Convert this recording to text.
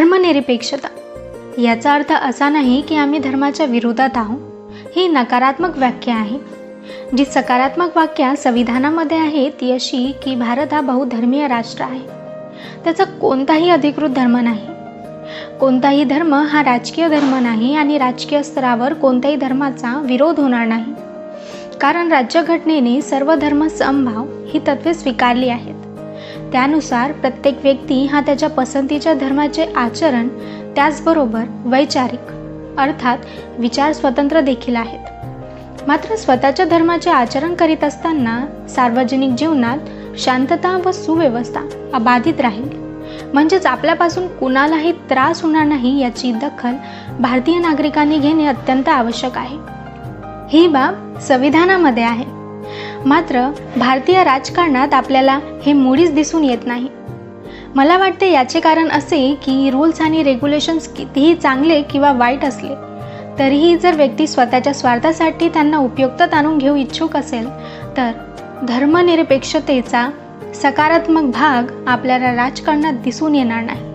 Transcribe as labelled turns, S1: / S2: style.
S1: धर्मनिरपेक्षता. याचा अर्थ असा नाही की आम्ही धर्माच्या विरोधात आहोत. ही नकारात्मक व्याख्या आहे. जी सकारात्मक वाक्या संविधानामध्ये आहे ती अशी की भारत हा बहुधर्मीय राष्ट्र आहे. त्याचा कोणताही अधिकृत धर्म नाही. कोणताही धर्म हा राजकीय धर्म नाही आणि राजकीय स्तरावर कोणत्याही धर्माचा विरोध होणार नाही. कारण राज्यघटनेने सर्व धर्म समभाव ही तत्त्वे स्वीकारली आहे त्यानुसार प्रत्येक व्यक्ती हा त्याच्या पसंतीच्या धर्माचे आचरण त्याचबरोबर वैचारिक अर्थात विचार स्वतंत्र देखील आहेत. मात्र स्वतःच्या धर्माचे आचरण करीत असताना सार्वजनिक जीवनात शांतता व सुव्यवस्था अबाधित राहील. म्हणजेच आपल्यापासून कुणालाही त्रास होणार नाही याची दखल भारतीय नागरिकांनी घेणे अत्यंत आवश्यक आहे. ही बाब संविधानामध्ये आहे. मात्र भारतीय राजकारणात आपल्याला हे मुळीच दिसून येत नाही. मला वाटते याचे कारण असे की रूल्स आणि रेग्युलेशन्स कितीही चांगले किंवा वाईट असले तरीही जर व्यक्ती स्वतःच्या स्वार्थासाठी त्यांना उपयुक्तत आणून घेऊ इच्छुक असेल तर धर्मनिरपेक्षतेचा सकारात्मक भाग आपल्याला राजकारणात दिसून येणार नाही.